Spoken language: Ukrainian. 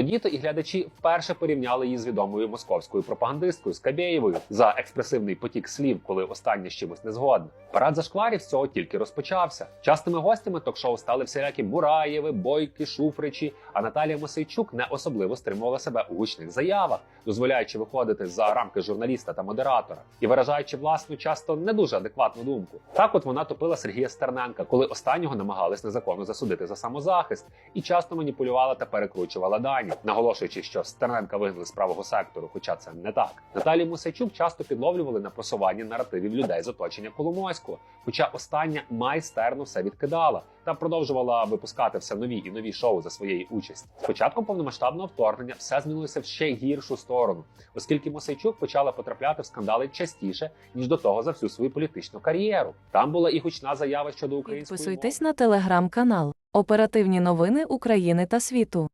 Тоді-то і глядачі вперше порівняли її з відомою московською пропагандисткою Скабєєвою за експресивний потік слів, коли остання з чимось не згодна. Парад зашкварів з цього тільки розпочався. Частими гостями ток-шоу стали всілякі Бураєви, Бойки, Шуфричі. А Наталія Мосейчук не особливо стримувала себе у гучних заявах, дозволяючи виходити за рамки журналіста та модератора і виражаючи власну, часто не дуже адекватну думку. Так, от вона топила Сергія Стерненка, коли останнього намагались незаконно засудити за самозахист, і часто маніпулювала та перекручувала дані, наголошуючи, що Стерненка вигнали з правого сектору, хоча це не так. Наталію Мусайчук часто підловлювали на просуванні наративів людей з оточення Коломойського, хоча остання майстерно все відкидала та продовжувала випускати все нові і нові шоу за своєї участі. З початком повномасштабного вторгнення все змінилося в ще гіршу сторону, оскільки Мосейчук почала потрапляти в скандали частіше ніж до того за всю свою політичну кар'єру. Там була і гучна заява щодо української. Підписуйтесь на телеграм-канал. Оперативні новини України та світу.